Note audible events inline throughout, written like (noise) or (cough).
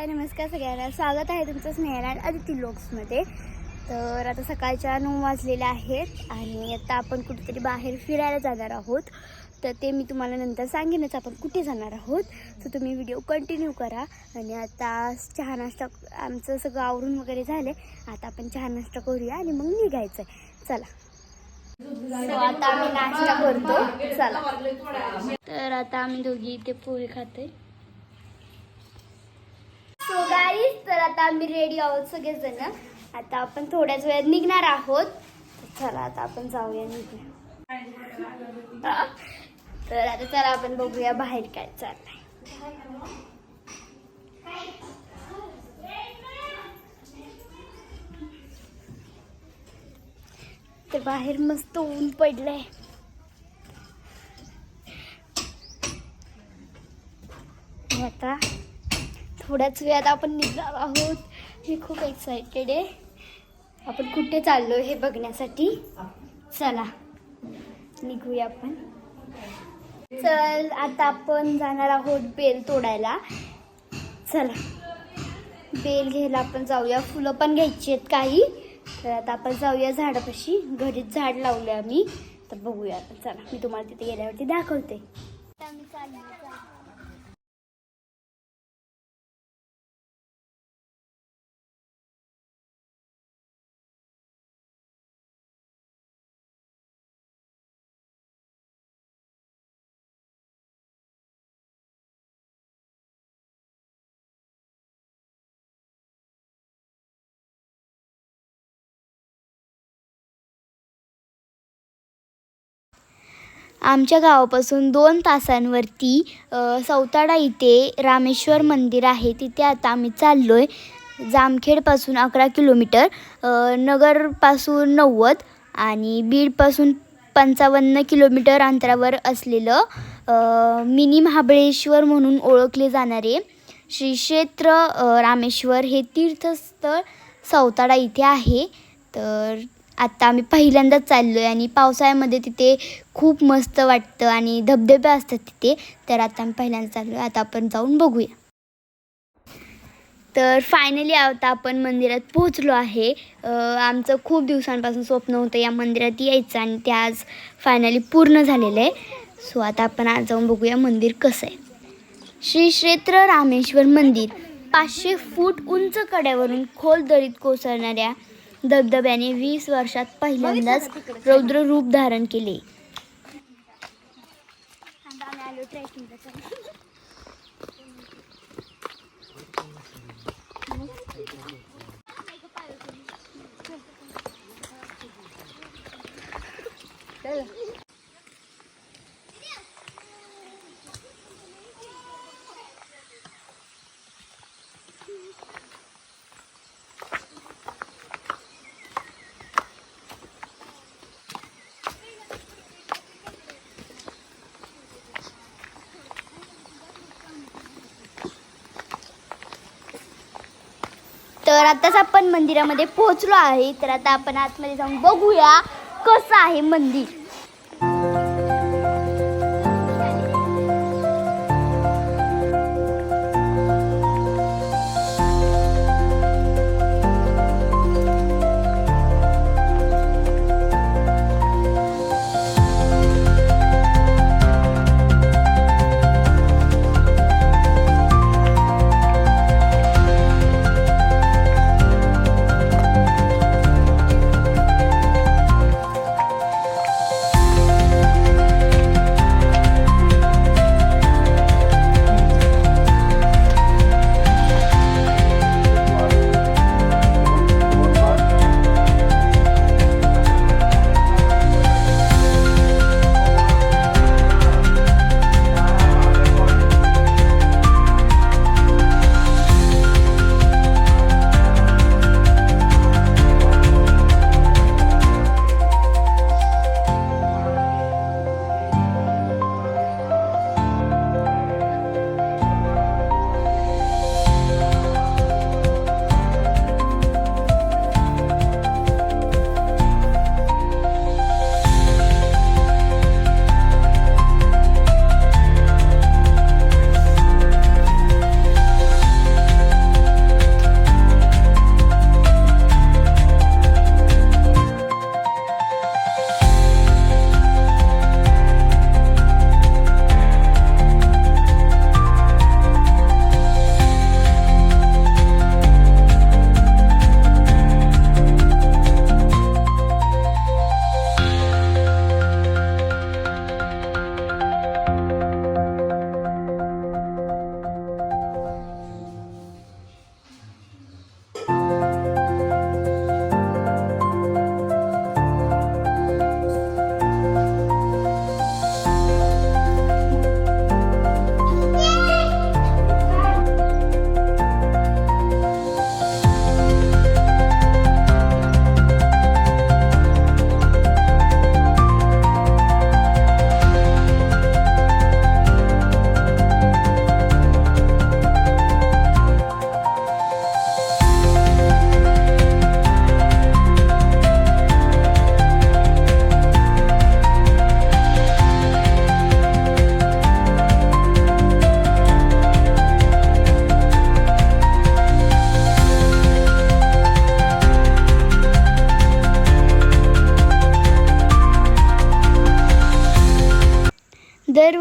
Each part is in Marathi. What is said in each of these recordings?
हाय नमस्कार सगळ्यांना. स्वागत आहे तुमचं स्नेहराज आदिती ब्लॉग्समध्ये. तर आता सकाळच्या नऊ वाजलेल्या आहेत आणि आता आपण कुठेतरी बाहेर फिरायला जाणार आहोत. तर ते मी तुम्हाला नंतर सांगेनच आपण कुठे जाणार आहोत. तर तुम्ही व्हिडिओ कंटिन्यू करा. आणि आता चहा नाश्ता आमचं सगळं आवरून वगैरे झाले आता आपण चहा नाश्ता करूया आणि मग निघायचं आहे चला आता आम्ही नाश्ता करतो. चला. तर आता आम्ही दोघी इथे पोहे खाते सो गाईज तर आता आम्ही रेडी आहोत सगळेजण. आता आपण थोड्याच वेळात निघणार आहोत. चला आता आपण जाऊया निघूया. तर आता चला आपण बघूया बाहेर काय चाललंय. तर बाहेर मस्त ऊन पडलंय. आता थोड्याच वेळात आपण निघणार आहोत. मी खूप एक्सायटेड आहे. आपण कुठे चाललो हे बघण्यासाठी? चला निघूया आपण. चल आता आपण जाणार आहोत बेल तोडायला. चला बेल घ्यायला आपण जाऊया. फुलं पण घ्यायची आहेत काही. तर आता आपण जाऊया झाडापाशी. घरीच झाड लावलं आम्ही. तर बघूया चला मी तुम्हाला तिथे गेल्यावरती दाखवते. आम्ही चाललो, आमच्या गावापासून दोन तासांवरती सौताडा इथे रामेश्वर मंदिर आहे. तिथे आता आम्ही चाललो आहे जामखेडपासून अकरा किलोमीटर नगरपासून नव्वद आणि बीडपासून पंचावन्न किलोमीटर अंतरावर असलेलं मिनी महाबळेश्वर म्हणून ओळखले जाणारे श्री क्षेत्र रामेश्वर हे तीर्थस्थळ सौताडा इथे आहे. तर आत्ता आम्ही पहिल्यांदाच चाललो आहे आणि पावसाळ्यामध्ये तिथे खूप मस्त वाटतं आणि धबधबे असतात तिथे. तर आता आम्ही पहिल्यांदा चाललो आहे आता आपण जाऊन बघूया. तर फायनली आता आपण मंदिरात पोहोचलो आहे. आमचं खूप दिवसांपासून स्वप्न होतं या मंदिरात यायचं आणि ते आज फायनली पूर्ण झालेलं आहे. सो आता आपण आज जाऊन बघूया मंदिर कसं आहे. श्री क्षेत्र रामेश्वर मंदिर पाचशे फूट उंच कड्यावरून खोल दरीत कोसळणाऱ्या धबधब्याने वीस वर्षात पहिल्यांदाच रौद्र रूप धारण केले. तर आताच आपण मंदिरामध्ये पोहोचलो आहे. तर आता आपण आतमध्ये जाऊन बघूया कसं आहे मंदिर.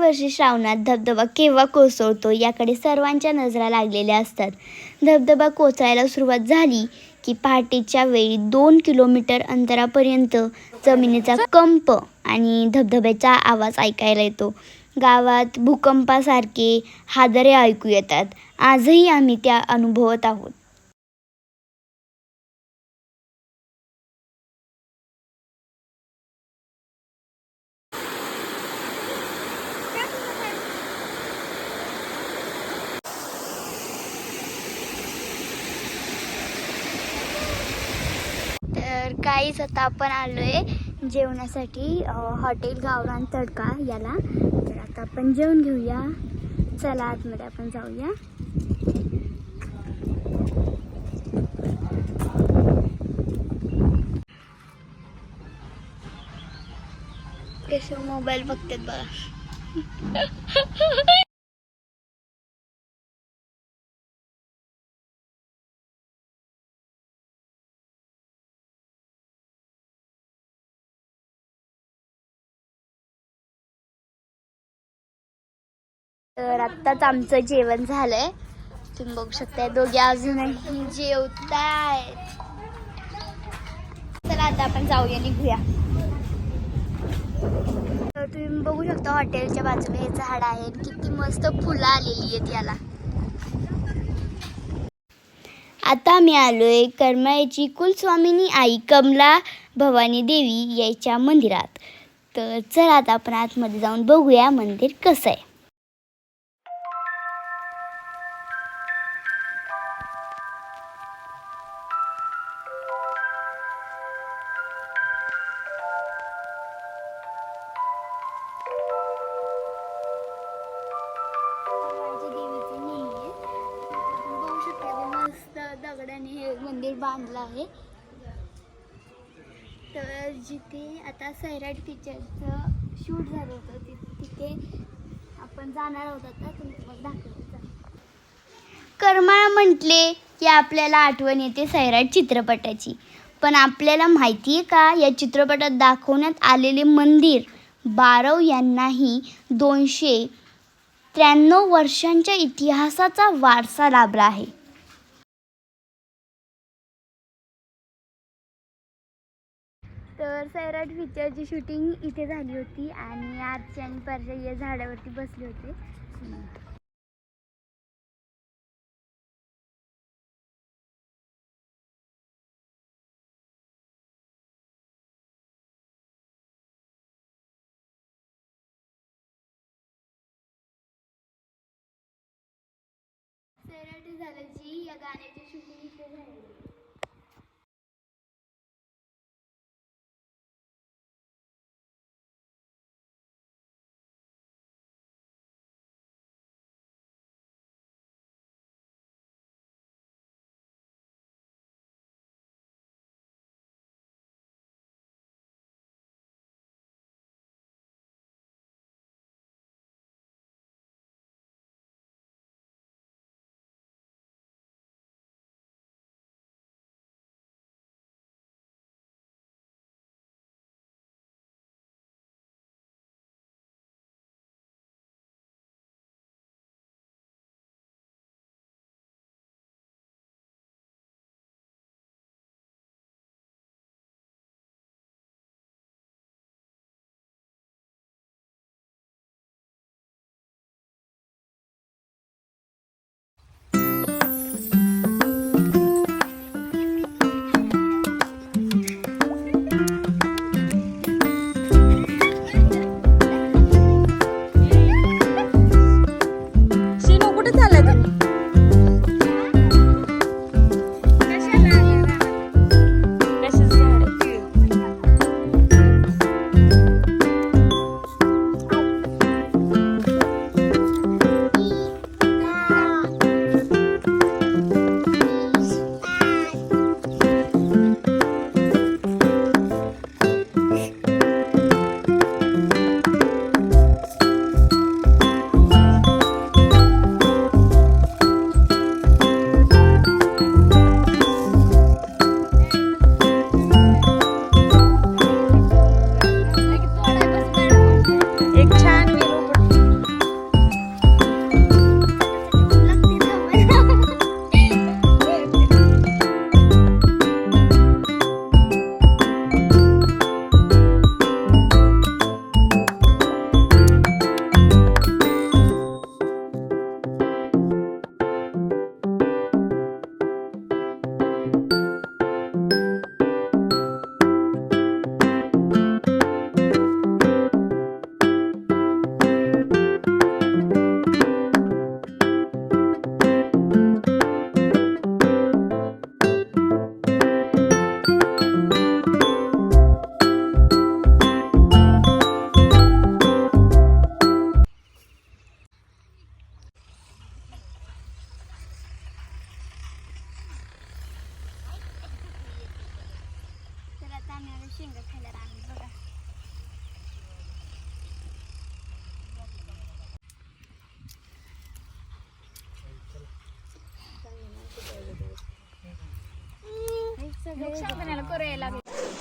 दरवर्षी श्रावणात धबधबा केव्हा कोसळतो याकडे सर्वांच्या नजरा लागलेल्या असतात. धबधबा कोसळायला सुरुवात झाली की पहाटेच्या वेळी दोन किलोमीटर अंतरापर्यंत जमिनीचा कंप आणि धबधब्याचा आवाज ऐकायला येतो. गावात भूकंपासारखे हादरे ऐकू येतात. आजही आम्ही त्या अनुभवत आहोत. तर काहीच आता आपण आलो आहे जेवणासाठी हॉटेल गावरान तडका याला. तर आता आपण जेवण घेऊया. चला आतमध्ये आपण जाऊया. कसे मोबाईल बघतात बघा. (laughs) तर आत्ताच आमचं जेवण झालंय. तुम्ही बघू शकता दोघे अजूनही जेवतायत. तर आता आपण जाऊया निघूया. तर तुम्ही बघू शकता हॉटेलच्या बाजूला हे झाड आहे. किती मस्त फुलं आलेली आहेत याला. आता मी आलोय करमाळ्याची कुलस्वामिनी आई कमला भवानी देवी याच्या मंदिरात. तर चला आता आपण आतमध्ये जाऊन बघूया मंदिर कसं आहे. मंदिर बांधलं आहे. तर जिथे आता सैराट पिक्चरचं शूट झालं होतं तिथे आपण जाणार आहोत आता. तुम्ही मग करमाळा म्हटले की आपल्याला आठवण येते सैराट चित्रपटाची. पण आपल्याला माहिती आहे का या चित्रपटात दाखवण्यात आलेले मंदिर बारव यांनाही दोनशे त्र्याण्णव वर्षांच्या इतिहासाचा वारसा लाभला आहे. तर सैराट पिक्चरची शूटिंग इथे झाली होती आणि आजची आणि परजा या झाडावरती बसले होते. सैराट झालं जी या गाण्याची शूटिंग इथे झाली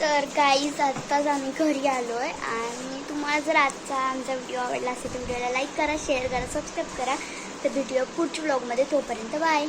तर काहीच आत्ताच आम्ही घरी आलो आहे आणि तुम्हाला जर आजचा आमचा व्हिडिओ आवडला असेल तर व्हिडिओला लाईक करा शेअर करा सबस्क्राईब करा. तर व्हिडिओ पुढच्या ब्लॉगमध्ये तोपर्यंत बाय